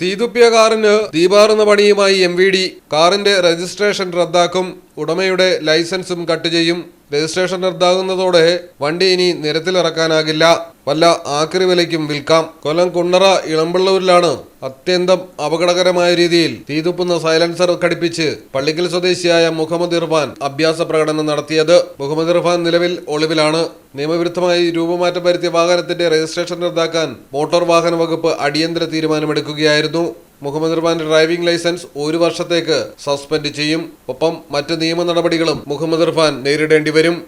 തീതുപ്പിയ കാറിന് തീപാറുന്ന പണിയുമായി എം വി ഡി. കാറിന്റെ രജിസ്ട്രേഷൻ റദ്ദാക്കും ഉടമയുടെ ലൈസൻസും കട്ട് ചെയ്യും. രജിസ്ട്രേഷൻ റദ്ദാകുന്നതോടെ വണ്ടി ഇനി നിരത്തിലിറക്കാനാകില്ല. വല്ല ആക്രി വിലയ്ക്കും വിൽക്കാം. കൊല്ലം കുണ്ണറ ഇളമ്പള്ളൂരിലാണ് അത്യന്തം അപകടകരമായ രീതിയിൽ തീതുപ്പുന്ന സൈലൻസർ ഘടിപ്പിച്ച് പള്ളിക്കൽ സ്വദേശിയായ മുഹമ്മദ് ഇർഫാൻ അഭ്യാസ പ്രകടനം നടത്തിയത്. മുഹമ്മദ് ഇർഫാൻ നിലവിൽ ഒളിവിലാണ്. നിയമവിരുദ്ധമായി രൂപമാറ്റം വരുത്തിയ വാഹനത്തിന്റെ രജിസ്ട്രേഷൻ റദ്ദാക്കാൻ മോട്ടോർ വാഹന വകുപ്പ് അടിയന്തര തീരുമാനമെടുക്കുകയായിരുന്നു. മുഹമ്മദ് ഇർഫാന്റെ ഡ്രൈവിംഗ് ലൈസൻസ് ഒരു വർഷത്തേക്ക് സസ്പെൻഡ് ചെയ്യും. ഒപ്പം മറ്റ് നിയമ നടപടികളും മുഹമ്മദ് ഇർഫാൻ നേരിടേണ്ടി വരും.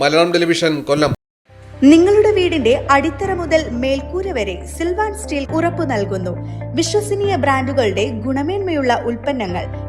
മലയാളം ടെലിവിഷൻ കൊല്ലം. നിങ്ങളുടെ വീടിന്റെ അടിത്തറ മുതൽ മേൽക്കൂര വരെ സിൽവാൻ സ്റ്റീൽ ഉറപ്പു നൽകുന്നു. വിശ്വസനീയ ബ്രാൻഡുകളുടെ ഗുണമേന്മയുള്ള ഉൽപ്പന്നങ്ങൾ